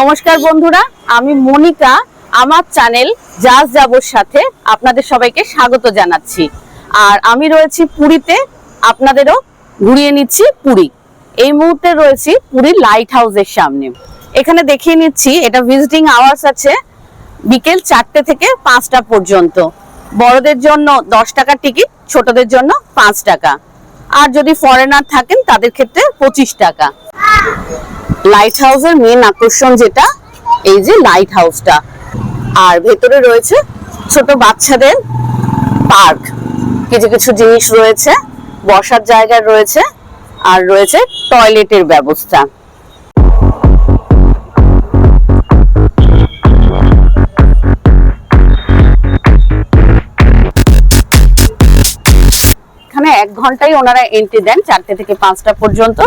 নমস্কার বন্ধুরা, আমি মনিকা, আমার চ্যানেল জাজ যাবর সাথে আপনাদের সবাইকে স্বাগত জানাচ্ছি। আর আমি রয়েছি পুরীতে, আপনাদেরও ঘুরিয়ে নিচ্ছি পুরী। এই মুহূর্তে রয়েছি পুরীর লাইট হাউসের সামনে। এখানে দেখিয়ে নিচ্ছি, এটা ভিজিটিং আওয়ার্স আছে, বিকেল চারটে থেকে পাঁচটা পর্যন্ত। বড়দের জন্য দশ টাকা টিকিট ছোটদের জন্য পাঁচ টাকা। আর যদি ফরেনার থাকেন, তাদের ক্ষেত্রে পঁচিশ টাকা। লাইট হাউসের মেন আকর্ষণ যেটা, এই যে লাইট হাউসটা আর ভেতরে রয়েছে ছোট বাচ্চাদের পার্ক কিছু কিছু জিনিস রয়েছে, বসার জায়গা রয়েছে, আর রয়েছে টয়লেটের ব্যবস্থা। এখানে এক ঘন্টাই ওনারা এন্ট্রি দেন, চারটে থেকে পাঁচটা পর্যন্ত।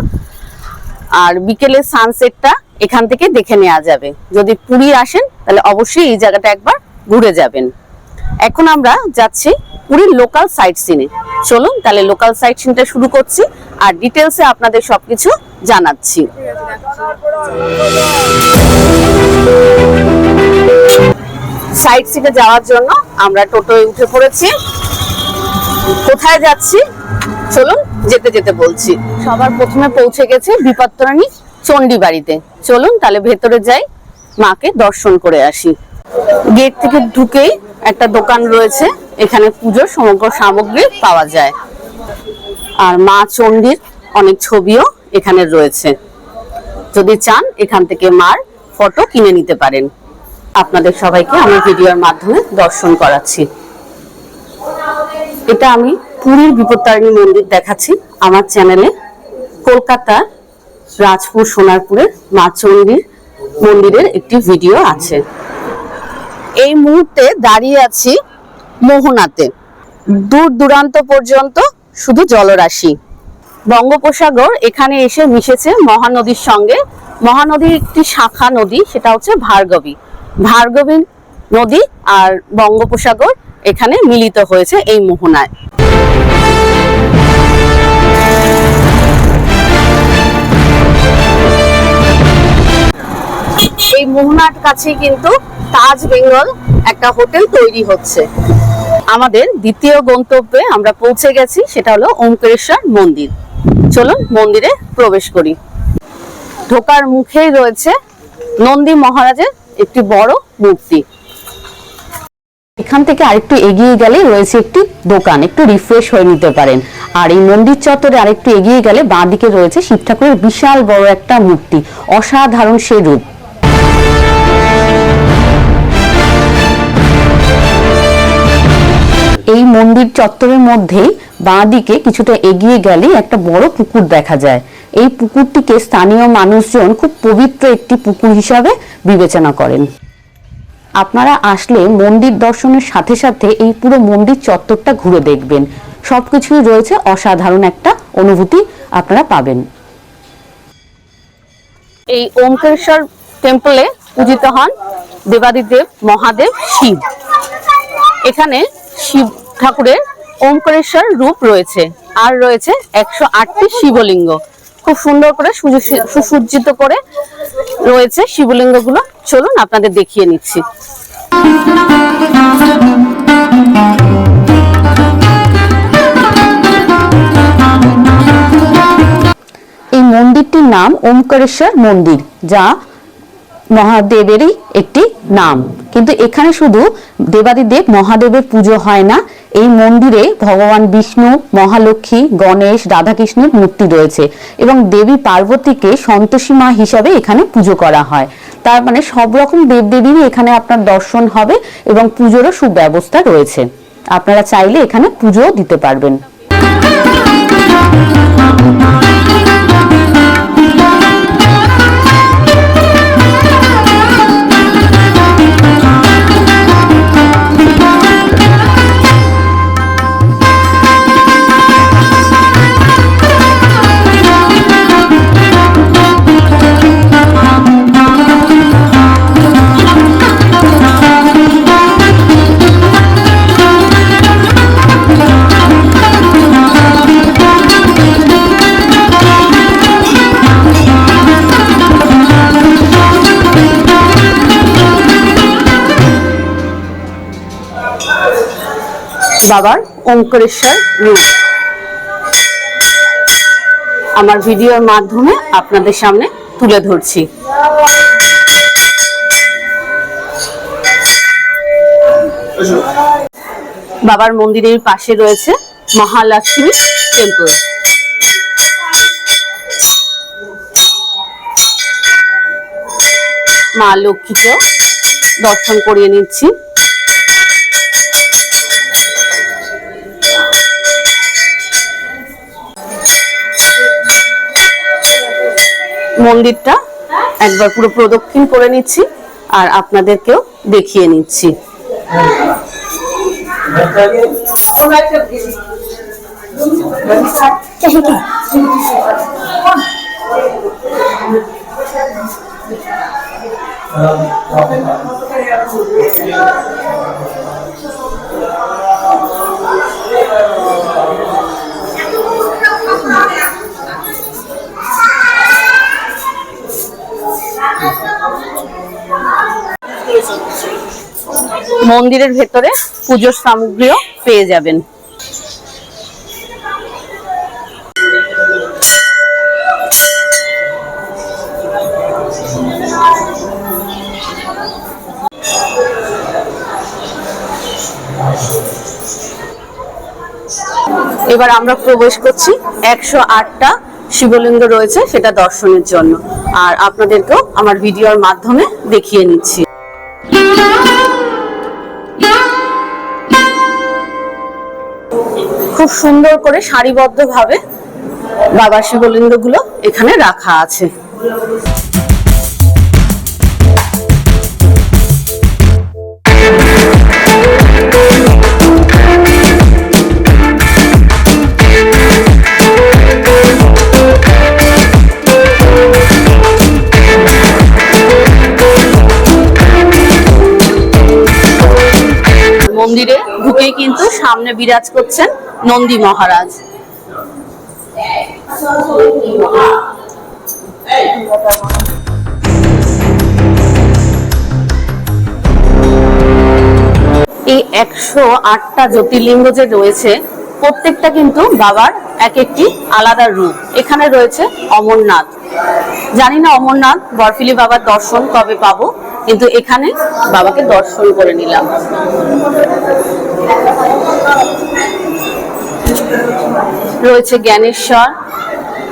আর বিকেলের সানসেটটা এখান থেকে দেখে নেওয়া যাবে। যদি পুরী আসেন, তাহলে অবশ্যই এই জায়গাটা একবার ঘুরে যাবেন। এখন আমরা যাচ্ছি পুরীর লোকাল সাইট সিনে চলুন, তাহলে লোকাল সাইট সিনটা শুরু করছি আর ডিটেলসে আপনাদের সবকিছু জানাচ্ছি। সাইট সিনে যাওয়ার জন্য আমরা টোটোয় উঠে পড়েছি। কোথায় যাচ্ছি? চলুন যেতে যেতে বলছি। সবার প্রথমে পৌঁছে গেছে বিপত্তরানী চণ্ডী বাড়িতে চলুন তাহলে ভেতরে যাই, মাকে দর্শন করে আসি। গেট থেকে ঢুকেই একটা দোকান রয়েছে, এখানে পুজোর সমগ্র সামগ্রী পাওয়া যায়। আর মা চণ্ডীর অনেক ছবিও এখানে রয়েছে। যদি চান, এখান থেকে মার ফটো কিনে নিতে পারেন। আপনাদের সবাইকে আমি ভিডিওর মাধ্যমে দর্শন করাচ্ছি। এটা আমি পুরীর বিপত্তারিণী মন্দির দেখাচ্ছি আমার চ্যানেলে। কলকাতা রাজপুর সোনারপুরের মা চণ্ডীর মন্দিরের একটি ভিডিও আছে। এই মুহূর্তে দাঁড়িয়ে আছি মোহনাতে। দূর দূরান্ত পর্যন্ত শুধু জলরাশি। বঙ্গোপসাগর এখানে এসে মিশেছে মহানদীর সঙ্গে। মহানদীর একটি শাখা নদী, সেটা হচ্ছে ভার্গবী। ভার্গবী নদী আর বঙ্গোপসাগর এখানে মিলিত হয়েছে এই মোহনায়। মোহনার কাছে কিন্তু তাজ বেঙ্গল একটা হোটেল তৈরি হচ্ছে। আমাদের দ্বিতীয় গন্তব্যে আমরা পৌঁছে গেছি, সেটা হলো ওমকারেশ্বর মন্দির। চলুন মন্দিরে প্রবেশ করি। ঢোকার মুখেই রয়েছে নন্দী মহারাজের একটি বড় মূর্তি। এখান থেকে আরেকটু এগিয়ে গেলে রয়েছে একটি দোকান, একটু রিফ্রেশ হয়ে নিতে পারেন। আর এই মন্দির চত্বরে আরেকটু এগিয়ে গেলে বাঁ দিকে রয়েছে শিব ঠাকুরের বিশাল বড় একটা মূর্তি, অসাধারণ সে রূপ। এই মন্দির চত্বরের মধ্যেই বাঁ দিকে কিছুটা এগিয়ে গেলে একটা বড় পুকুর দেখা যায়। এই পুকুরটিকে স্থানীয় মানুষজন খুব পবিত্র একটি পুকুর হিসাবে বিবেচনা করেন। আপনারা আসলে মন্দির দর্শনের সাথে সাথে এই পুরো মন্দির চত্বরটা ঘুরে দেখবেন। সবকিছুই রয়েছে অসাধারণ একটা অনুভূতি আপনারা পাবেন। এই ওমকারেশ্বর টেম্পলে পূজিত হন দেবাদিদেব মহাদেব শিব। এখানে শিব ঠাকুরের ওমকারেশ্বর রূপ রয়েছে। আর রয়েছে একশো আটটি শিবলিঙ্গ। খুব সুন্দর করে সুজু- সুসজ্জিত করে রয়েছে শিবলিঙ্গগুলো। চলুন আপনাদের দেখিয়ে নিচ্ছি। এই মন্দিরটির নাম ওমকারেশ্বর মন্দির, যা মহাদেবেরই একটি নাম। কিন্তু এখানে শুধু দেবাদিদেব মহাদেবের পুজো হয় না, এই মন্দিরে ভগবান বিষ্ণু, মহালক্ষ্মী, গণেশ, রাধাকৃষ্ণের মূর্তি রয়েছে এবং দেবী পার্বতীকে সন্তোষী মা হিসাবে এখানে পুজো করা হয়। তার মানে সব রকম দেবদেবীরই এখানে আপনার দর্শন হবে এবং পুজোরও সুব্যবস্থা রয়েছে। আপনারা চাইলে এখানে পুজোও দিতে পারবেন। বাবার ওঙ্করেশ্বর রূপ। আমার ভিডিওর মাধ্যমে আপনাদের সামনে তুলে ধরছি। বাবার মন্দিরের পাশে রয়েছে মহালক্ষ্মী টেম্পল। মা লক্ষ্মীকে দর্শন করিয়ে নিচ্ছি। মন্দিরটা একবার পুরো প্রদক্ষিণ করে নিচ্ছি আর আপনাদেরকেও দেখিয়ে নিচ্ছি। মন্দিরের ভেতরে পুজোর সামগ্রীও পেয়ে যাবেন। এবার আমরা প্রবেশ করছি। একশো আটটা শিবলিঙ্গ রয়েছে সেটা দর্শনের জন্য। আর আপনাদেরকেও আমার ভিডিওর মাধ্যমে দেখিয়ে নিচ্ছি। খুব সুন্দর করে সারিবদ্ধভাবে বাবা শিবলিঙ্গগুলো এখানে রাখা আছে। মন্দিরে ঢুকেই কিন্তু সামনে বিরাজ করছেন নন্দী মহারাজ। এই একশো আটটা জ্যোতির্লিঙ্গ যে রয়েছে, প্রত্যেকটা কিন্তু বাবার এক একটি আলাদা রূপ। এখানে রয়েছে অমরনাথ। জানি না অমরনাথ বরফিলি বাবার দর্শন কবে পাবো, কিন্তু এখানে বাবাকে দর্শন করে নিলাম। রয়েছে জ্ঞানেশ্বর,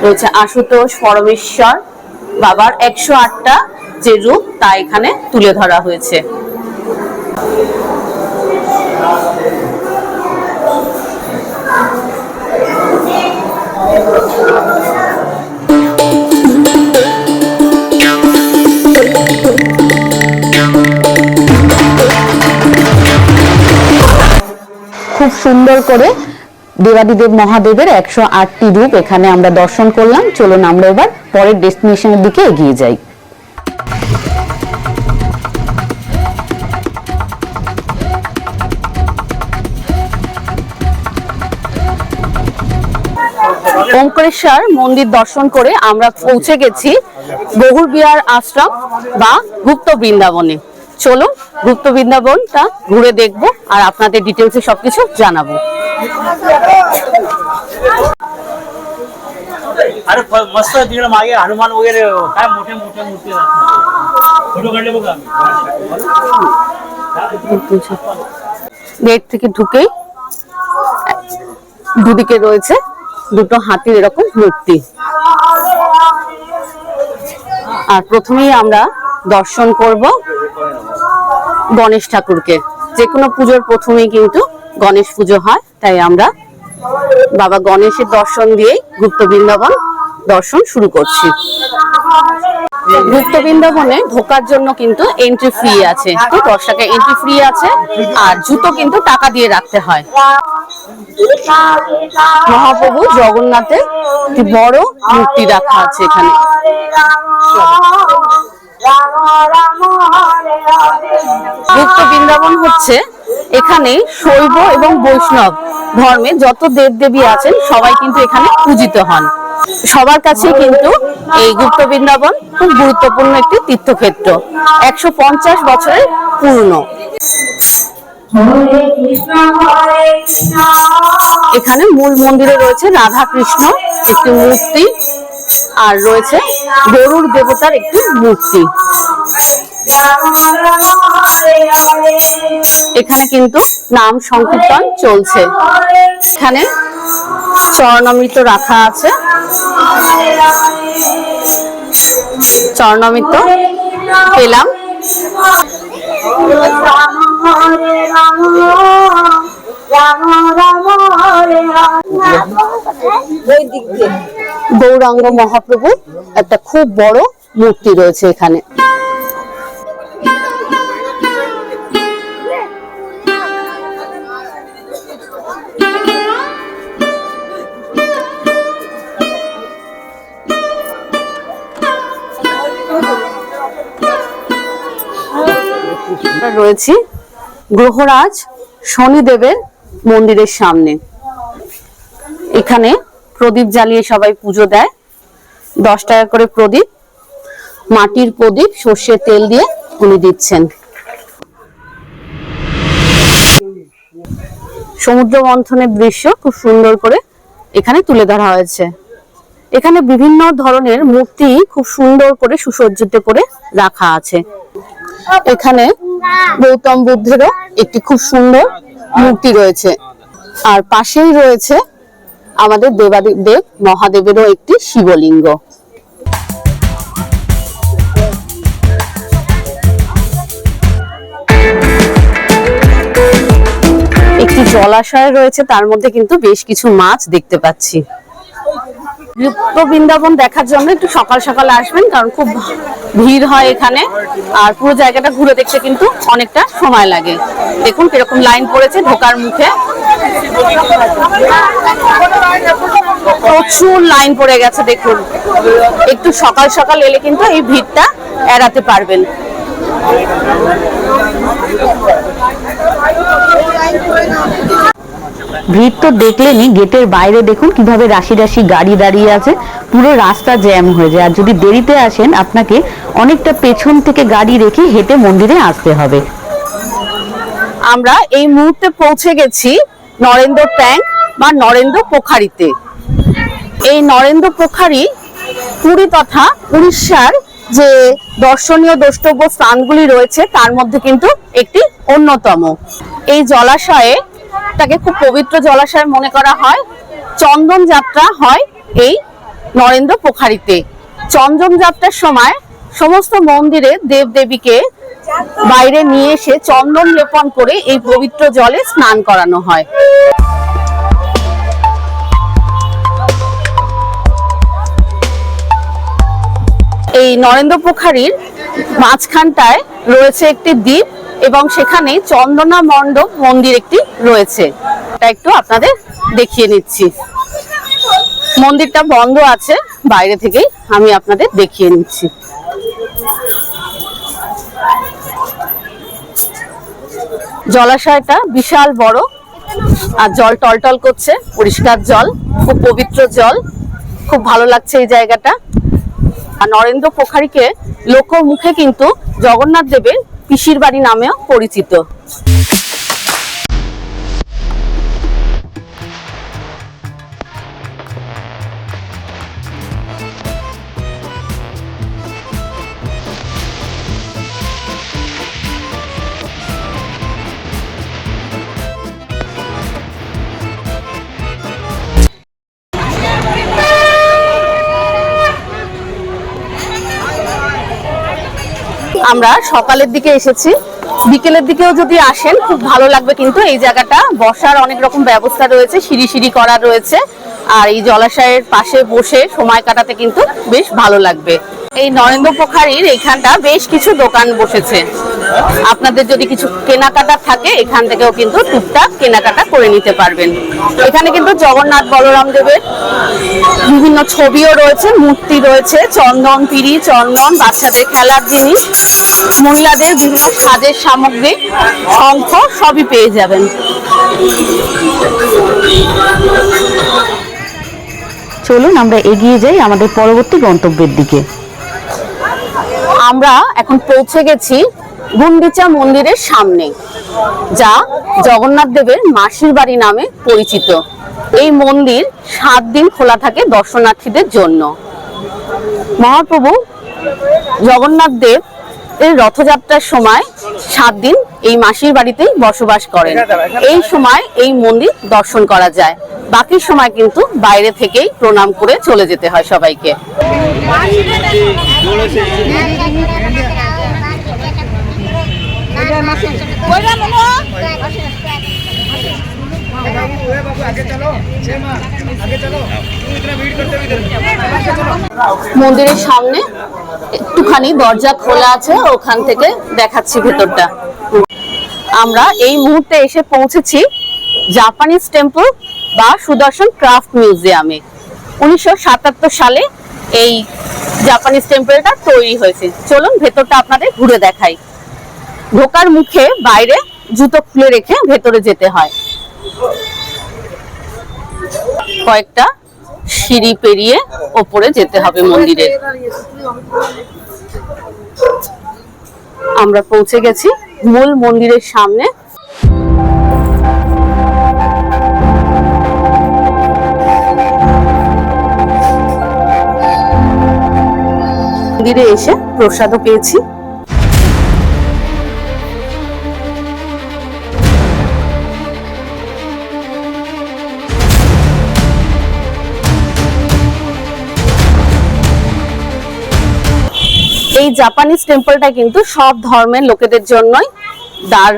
রয়েছে আশুতোষ পরমেশ্বর, বাবার একশো আটটা যে রূপ তা এখানে তুলে ধরা হয়েছে। খুব সুন্দর করে দেবাদিদেব মহাদেবের একশো আটটি রূপ এখানে আমরা দর্শন করলাম। চলুন আমরা এবার পরের ডেস্টিনেশনের দিকে এগিয়ে যাই। ওঙ্কারেশ্বর মন্দির দর্শন করে আমরা পৌঁছে গেছি বহুর বিহার আশ্রম বা গুপ্ত বৃন্দাবনে। চলুন, গুপ্ত বৃন্দাবনটা ঘুরে দেখব আর আপনাদের ডিটেলসে সবকিছু জানাব। अरे फ- मस्त तिकडे मागे हनुमान वगैरे काय मोठे मोठे मूर्ती फोटो काढले बघा आम्ही গেট থেকে ঢুকেই দুদিকে রয়েছে দুটো হাতির এরকম মূর্তি আর প্রথমেই আমরা দর্শন করব গণেশ ঠাকুরকে যে কোনো পুজোর প্রথমেই কিন্তু গণেশ পুজো হয়, তাই আমরা বাবা গণেশের দর্শন দিয়েই গুপ্ত বৃন্দাবন দর্শন শুরু করছি। গুপ্ত বৃন্দাবনে ঢোকার জন্য কিন্তু এন্ট্রি ফ্রি আছে, তো দশ এন্ট্রি ফ্রি আছে, আর জুতো কিন্তু টাকা দিয়ে রাখতে হয়। মহাপ্রভু জগন্নাথের একটি বড় মূর্তি রাখা আছে এখানে। গুপ্ত বৃন্দাবন হচ্ছে এখানে শৈব এবং বৈষ্ণব ধর্মে যত দেব দেবী আছেন সবাই কিন্তু এখানে পূজিত হন। সবার কাছে কিন্তু এই গুপ্ত বৃন্দাবন খুব গুরুত্বপূর্ণ একটি তীর্থক্ষেত্র, একশো পঞ্চাশ বছরের পুরনো। এখানে মূল মন্দিরে রয়েছে রাধা কৃষ্ণ একটি মূর্তি, আর রয়েছে গরুর দেবতার একটি মূর্তি। এখানে কিন্তু নাম সংকীর্তন চলছে। এখানে চরণামৃত রাখা আছে। চরণামৃত পেলাম। গৌরাঙ্গ মহাপ্রভু একটা খুব বড় মূর্তি রয়েছে এখানে। রয়েছি গ্রহরাজ শনিদেবের মন্দিরের সামনে। এখানে প্রদীপ জ্বালিয়ে সবাই পুজো দেয়। দশ টাকা করে প্রদীপ, মাটির প্রদীপ, সর্ষের তেল দিয়ে উনি দিচ্ছেন। সমুদ্র মন্থনের দৃশ্য খুব সুন্দর করে এখানে তুলে ধরা হয়েছে। এখানে বিভিন্ন ধরনের মূর্তি খুব সুন্দর করে সুসজ্জিত করে রাখা আছে। এখানে গৌতম বুদ্ধেরও একটি খুব সুন্দর মূর্তি রয়েছে। আর পাশেই রয়েছে আমাদের দেবাদেব মহাদেবেরও একটি শিবলিঙ্গ। একটি জলাশয় রয়েছে, তার মধ্যে কিন্তু বেশ কিছু মাছ দেখতে পাচ্ছি। গুপ্ত বৃন্দাবন দেখার জন্য একটু সকাল সকাল আসবেন, কারণ খুব ভিড় হয় এখানে। আর পুরো জায়গাটা ঘুরে দেখতে কিন্তু অনেকটা সময় লাগে। দেখুন কীরকম লাইন পড়েছে ঢোকার মুখে। প্রচুর লাইন পড়ে গেছে, দেখুন। একটু সকাল সকাল এলে কিন্তু এই ভিড়টা এড়াতে পারবেন। ভিড় তো দেখলেনই, গেটের বাইরে দেখুন কীভাবে রাশি রাশি গাড়ি দাঁড়িয়ে আছে। পুরো রাস্তা জ্যাম হয়ে যায়। আর যদি দেরিতে আসেন, আপনাকে অনেকটা পেছন থেকে গাড়ি রেখে হেঁটে মন্দিরে আসতে হবে। আমরা এই মুহূর্তে পৌঁছে গেছি নরেন্দ্র ট্যাঙ্ক বা নরেন্দ্র পোখারিতে। এই নরেন্দ্র পোখারি পুরী তথা উড়িষ্যার যে দর্শনীয় দ্রষ্টব্য স্থানগুলি রয়েছে, তার মধ্যে কিন্তু একটি অন্যতম। এই জলাশয়ে তাকে খুব পবিত্র জলাশয় মনে করা হয়। চন্দন যাত্রা হয় এই নরেন্দ্র পোখারিতে। চন্দন যাত্রার সময় সমস্ত মন্দিরে দেবদেবীকে বাইরে নিয়ে এসে চন্দন লেপন করে এই পবিত্র জলে স্নান করানো হয়। এই নরেন্দ্র পোখারির মাঝখানটায় রয়েছে একটি দ্বীপ। এবং সেখানে চন্দনা মণ্ডপ মন্দির একটি রয়েছে। এটা একটু আপনাদের দেখিয়ে নিচ্ছি। মন্দিরটা বন্ধ আছে, বাইরে থেকেই আমি আপনাদের দেখিয়ে নিচ্ছি। জলাশয়টা বিশাল বড় আর জল টলটল করছে, পরিষ্কার জল, খুব পবিত্র জল। খুব ভালো লাগছে এই জায়গাটা। আর নরেন্দ্র পোখারিকে লোক মুখে কিন্তু জগন্নাথ দেবের পিসির বাড়ি নামেও পরিচিত। আমরা সকালের দিকে এসেছি। বিকেলের দিকেও যদি আসেন, খুব ভালো লাগবে কিন্তু এই জায়গাটা। বসার অনেক রকম ব্যবস্থা রয়েছে, সিঁড়ি সিঁড়ি করা রয়েছে। আর এই জলাশয়ের পাশে বসে সময় কাটাতে কিন্তু বেশ ভালো লাগবে। এই নরেন্দ্র পোখারির এইখানটা বেশ কিছু দোকান বসেছে। আপনাদের যদি কিছু কেনাকাটা থাকে, এখান থেকেও কিন্তু টুকটাক কেনাকাটা করে নিতে পারবেন। এখানে কিন্তু জগন্নাথ বলরাম দেবের বিভিন্ন ছবিও রয়েছে, মূর্তি রয়েছে, চন্দন, পিড়ি, চন্দন, বাচ্চাদের খেলার জিনিস, মহিলাদের বিভিন্ন সাজের সামগ্রী, শঙ্খ, সবই পেয়ে যাবেন। চলুন, আমরা এগিয়ে যাই আমাদের পরবর্তী গন্তব্যের দিকে। আমরা এখন পৌঁছে গেছি গুন্ডিচা মন্দিরের সামনে যা জগন্নাথ দেবের মাসির বাড়ি নামে পরিচিত। এই মন্দির সাত দিন খোলা থাকে দর্শনার্থীদের জন্য। মহাপ্রভু জগন্নাথ দেব রথযাত্রার সময় সাত দিন এই মাসির বাড়িতেই বসবাস করেন। এই সময় এই মন্দির দর্শন করা যায়। বাকি সময় কিন্তু বাইরে থেকেই প্রণাম করে চলে যেতে হয় সবাইকে। মন্দিরের সামনে একটুখানি দরজা খোলা আছে, ওখান থেকে দেখাচ্ছি ভেতরটা। আমরা এই মুহূর্তে এসে পৌঁছেছি জাপানিজ টেম্পল বা সুদর্শন ক্রাফট মিউজিয়ামে। উনিশশো সাতাত্তর সালে এই জাপানিজ টেম্পলটা তৈরি হয়েছে। চলুন ভেতরটা আপনাদের ঘুরে দেখাই। ঢোকার মুখে বাইরে জুতো খুলে রেখে ভেতরে যেতে হয়। কয়েকটা সিঁড়ি পেরিয়ে ওপরে যেতে হবে মন্দিরে আমরা পৌঁছে গেছি মূল মন্দিরের সামনে। মন্দিরে এসে প্রসাদও পেয়েছি। এই জাপানিজ টেম্পলটা কিন্তু সব ধর্মের লোকেদের জন্যই দ্বার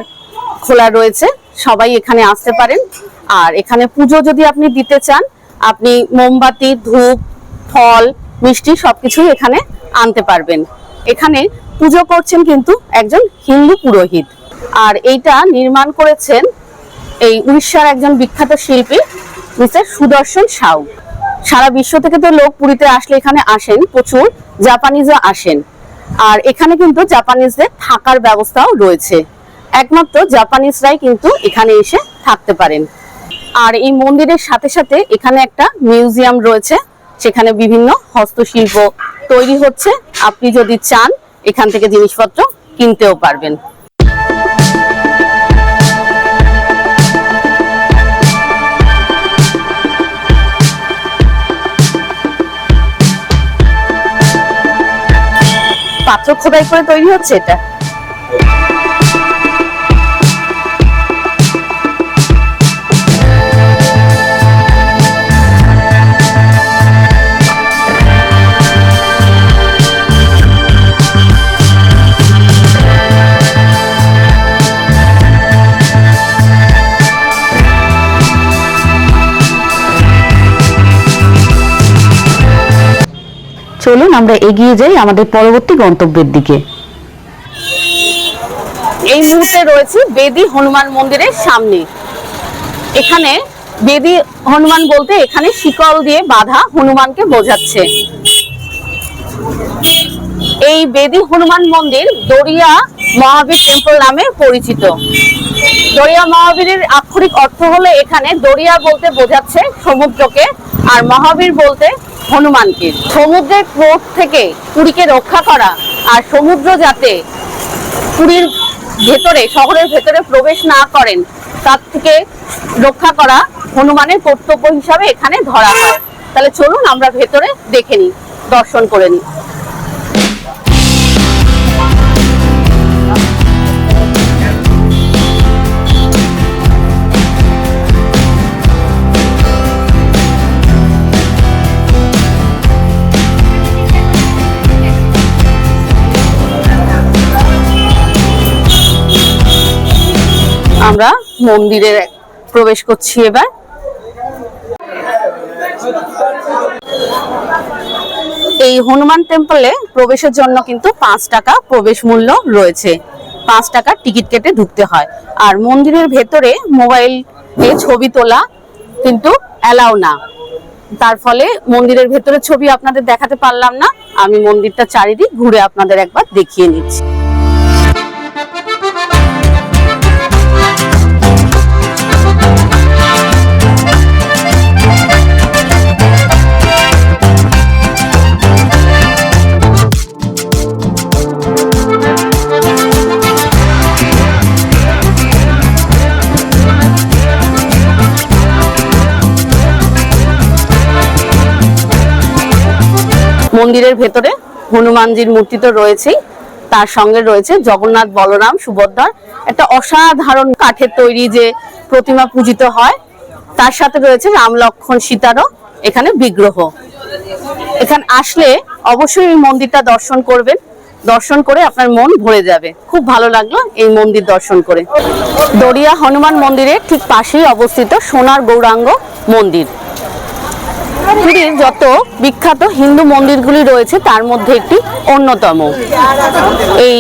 খোলা রয়েছে। সবাই এখানে আসতে পারেন। আর এখানে পুজো যদি আপনি দিতে চান, আপনি মোমবাতি, ধূপ, ফল, মিষ্টি সবকিছুই এখানে আনতে পারবেন। এখানে পুজো করছেন কিন্তু একজন হিন্দু পুরোহিত। আর এইটা নির্মাণ করেছেন এই উড়িষ্যার একজন বিখ্যাত শিল্পী, মিস্টার সুদর্শন সাউ। সারা বিশ্ব থেকে তো লোক পুরীতে আসলে এখানে আসেন, প্রচুর জাপানিজও আসেন। আর এখানে কিন্তু জাপানিজদের থাকার ব্যবস্থাও রয়েছে। একমাত্র জাপানিজরাই কিন্তু এখানে এসে থাকতে পারেন। আর এই মন্দিরের সাথে সাথে এখানে একটা মিউজিয়াম রয়েছে, সেখানে বিভিন্ন হস্তশিল্প তৈরি হচ্ছে। আপনি যদি চান, এখান থেকে জিনিসপত্র কিনতেও পারবেন। পাত্র খোদাই করে তৈরি হচ্ছে এটা। আমরা এগিয়ে যাই আমাদের পরবর্তী গন্তব্যের দিকে। এই মুহূর্তে রয়েছে বেদি হনুমান মন্দিরের সামনে। এখানে বেদি হনুমান বলতে এখানে শিকল দিয়ে বাঁধা হনুমানকে বোঝাচ্ছে। এই বেদি হনুমান মন্দির দরিয়া মহাবীর টেম্পল নামে পরিচিত। দরিয়া মহাবীরের আক্ষরিক অর্থ হলো এখানে দরিয়া বলতে বোঝাচ্ছে সমুদ্রকে, আর মহাবীর বলতে হনুমানকে। সমুদ্রের ক্রোধ থেকে পুরীকে রক্ষা করা আর সমুদ্র যাতে পুরীর ভেতরে, শহরের ভেতরে প্রবেশ না করেন, তার থেকে রক্ষা করা হনুমানের কর্তব্য হিসাবে এখানে ধরা হয়। তাহলে চলুন আমরা ভেতরে দেখে নিই, দর্শন করে নিই। আমরা মন্দিরে প্রবেশ করছি এবার। এই হনুমান টেম্পলে প্রবেশের জন্য কিন্তু পাঁচ টাকা প্রবেশ মূল্য রয়েছে। পাঁচ টাকার টিকিট কেটে ঢুকতে হয়। আর মন্দিরের ভেতরে মোবাইল এ ছবি তোলা কিন্তু অ্যালাউ না। তার ফলে মন্দিরের ভেতরে ছবি আপনাদের দেখাতে পারলাম না। আমি মন্দিরটা চারিদিক ঘুরে আপনাদের একবার দেখিয়ে নিচ্ছি। মন্দিরের ভেতরে হনুমানজির মূর্তি তো রয়েছেই, তার সঙ্গে রয়েছে জগন্নাথ বলরাম সুভদ্রার একটা অসাধারণ কাঠের তৈরি যে প্রতিমা পূজিত হয়। তার সাথে রয়েছে রাম লক্ষ্মণ সীতারও এখানে বিগ্রহ। এখানে আসলে অবশ্যই এই মন্দিরটা দর্শন করবেন। দর্শন করে আপনার মন ভরে যাবে। খুব ভালো লাগল এই মন্দির দর্শন করে। দরিয়া হনুমান মন্দিরের ঠিক পাশেই অবস্থিত সোনার গৌরাঙ্গ মন্দির। পুরীর যত বিখ্যাত হিন্দু মন্দিরগুলি রয়েছে, তার মধ্যে একটি অন্যতম। এই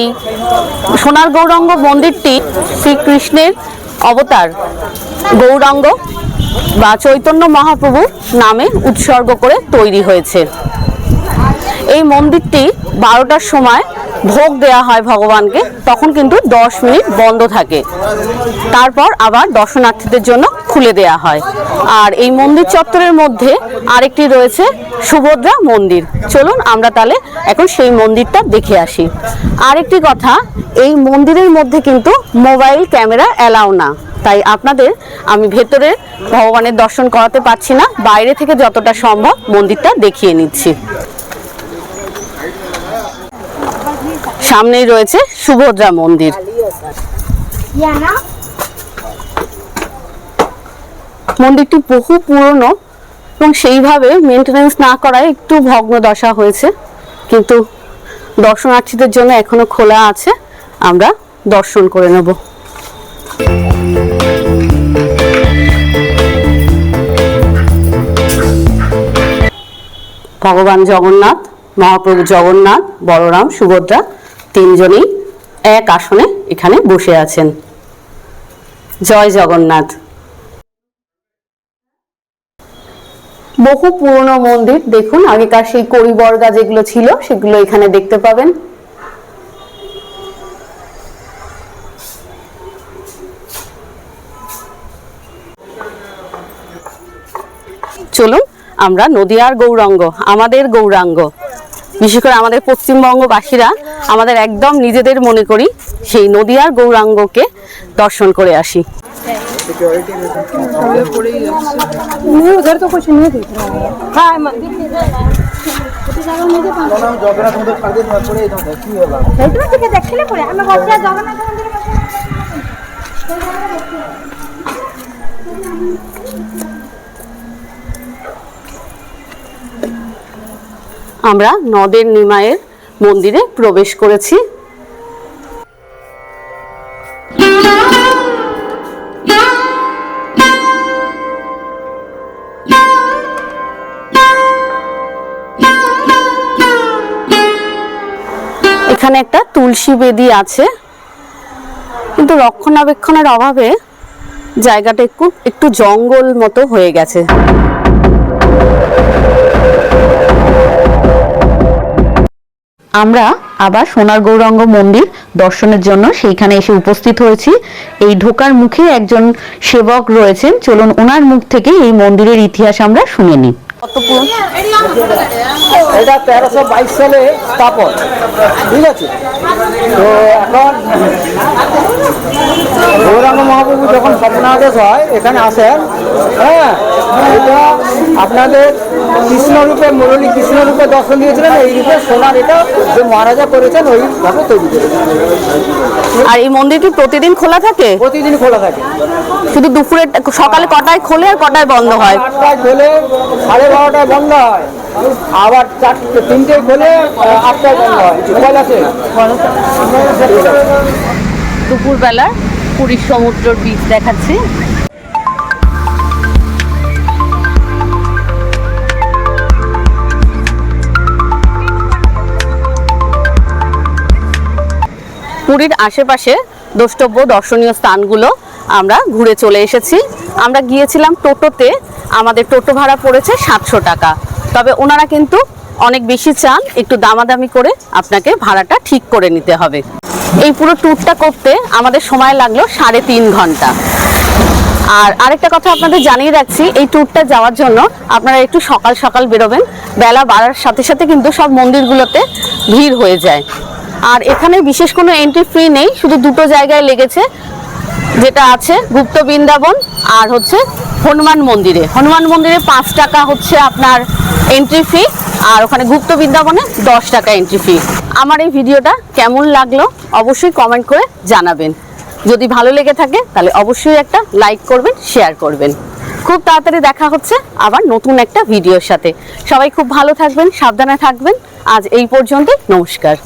সোনার গৌরাঙ্গ মন্দিরটি শ্রীকৃষ্ণের অবতার গৌরাঙ্গ বা চৈতন্য মহাপ্রভু নামে উৎসর্গ করে তৈরি হয়েছে। এই মন্দিরটি বারোটার সময় ভোগ দেয়া হয় ভগবানকে, তখন কিন্তু দশ মিনিট বন্ধ থাকে। তারপর আবার দর্শনার্থীদের জন্য খুলে দেয়া হয়। আর এই মন্দির চত্বরের মধ্যে আরেকটি রয়েছে সুভদ্রা মন্দির। চলুন আমরা তাহলে এখন সেই মন্দিরটা দেখে আসি। আরেকটি কথা, এই মন্দিরের মধ্যে কিন্তু মোবাইল ক্যামেরা অ্যালাউ না। তাই আপনাদের আমি ভেতরে ভগবানের দর্শন করাতে পারছি না, বাইরে থেকে যতটা সম্ভব মন্দিরটা দেখিয়ে নিচ্ছি। সামনেই রয়েছে সুভদ্রা মন্দির। মন্দিরটি বহু পুরনো এবং সেইভাবে মেনটেনেন্স না করায় একটু ভগ্ন দশা হয়েছে। কিন্তু দর্শনার্থীদের জন্য এখনও খোলা আছে। আমরা দর্শন করে নেব। ভগবান জগন্নাথ মহাপ্রভু জগন্নাথ বলরাম সুভদ্রা তিনজনই এক আসনে এখানে বসে আছেন। জয় জগন্নাথ। বহু পুরনো মন্দির, দেখুন, আগেকার সেই করিবর্গা যেগুলো ছিল, সেগুলো এখানে দেখতে পাবেন। চলুন, আমরা নদিয়ার গৌরাঙ্গ, আমাদের গৌরাঙ্গ, বিশেষ করে আমাদের পশ্চিমবঙ্গবাসীরা আমাদের একদম নিজেদের মনে করি সেই নদিয়ার গৌরাঙ্গকে দর্শন করে আসি। আমরা নদের নিমায়ের মন্দিরে প্রবেশ করেছি। এখানে একটা তুলসী বেদি আছে। কিন্তু রক্ষণাবেক্ষণের অভাবে জায়গাটা একটু একটু জঙ্গল মতো হয়ে গেছে। আমরা আবার সোনার গৌরাঙ্গ মন্দির দর্শনের জন্য সেইখানে এসে উপস্থিত হয়েছি। এই ঢোকার মুখে একজন সেবক রয়েছেন। চলুন ওনার মুখ থেকে এই মন্দিরের ইতিহাস আমরা শুনে নিই। এটা তেরোশো বাইশ সালে স্থাপন ঠিক আছে? তো এখন গৌরাঙ্গ মহাপ্রভু যখন স্বপ্নাদেশ হয় এখানে আসেন হ্যাঁ? এটা আপনাদের কৃষ্ণরূপে মুরলী কৃষ্ণরূপে দর্শন দিয়েছিলেন এই রূপে সোনার এটা যে মহারাজা করেছেন ওইভাবে তৈরি করেছেন। আর এই মন্দিরটি প্রতিদিন খোলা থাকে? প্রতিদিন খোলা থাকে। শুধু দুপুরে সকালে কটায় খোলে আর কটায় বন্ধ হয়? আটটায় খোলে সাড়ে বারোটায় বন্ধ হয়। আবার চারটে তিনটেয় খোলে আটটায় বন্ধ হয়। কয়লাতে দুপুরবেলা পুরীর সমুদ্রের বীচ দেখাচ্ছি। পুরীর আশেপাশে দ্রষ্টব্য দর্শনীয় স্থানগুলো আমরা ঘুরে চলে এসেছি। আমরা গিয়েছিলাম টোটোতে আমাদের টোটো ভাড়া পড়েছে সাতশো টাকা। তবে ওনারা কিন্তু অনেক বেশি চান, একটু দামাদামি করে আপনাকে ভাড়াটা ঠিক করে নিতে হবে। এই পুরো ট্যুরটা করতে আমাদের সময় লাগল সাড়ে তিন ঘণ্টা। আর আরেকটা কথা আপনাদের জানিয়ে রাখছি, এই ট্যুরটা যাওয়ার জন্য আপনারা একটু সকাল সকাল বেরোবেন, বেলা বাড়ার সাথে সাথে কিন্তু সব মন্দিরগুলোতে ভিড় হয়ে যায়। আর এখানে বিশেষ কোনো এন্ট্রি ফ্রি নেই, শুধু দুটো জায়গায় লেগেছে যেটা আছে গুপ্ত বৃন্দাবন আর হচ্ছে হনুমান মন্দিরে। হনুমান মন্দিরে পাঁচ টাকা হচ্ছে আপনার এন্ট্রি ফি আর ওখানে গুপ্ত বৃন্দাবনে দশ টাকা এন্ট্রি ফি আমার এই ভিডিওটা কেমন লাগল অবশ্যই কমেন্ট করে জানাবেন। যদি ভালো লেগে থাকে তাহলে অবশ্যই একটা লাইক করবেন শেয়ার করবেন। খুব তাড়াতাড়ি দেখা হচ্ছে আবার নতুন একটা ভিডিওর সাথে। সবাই খুব ভালো থাকবেন, সাবধানে থাকবেন। আজ এই পর্যন্তই, নমস্কার।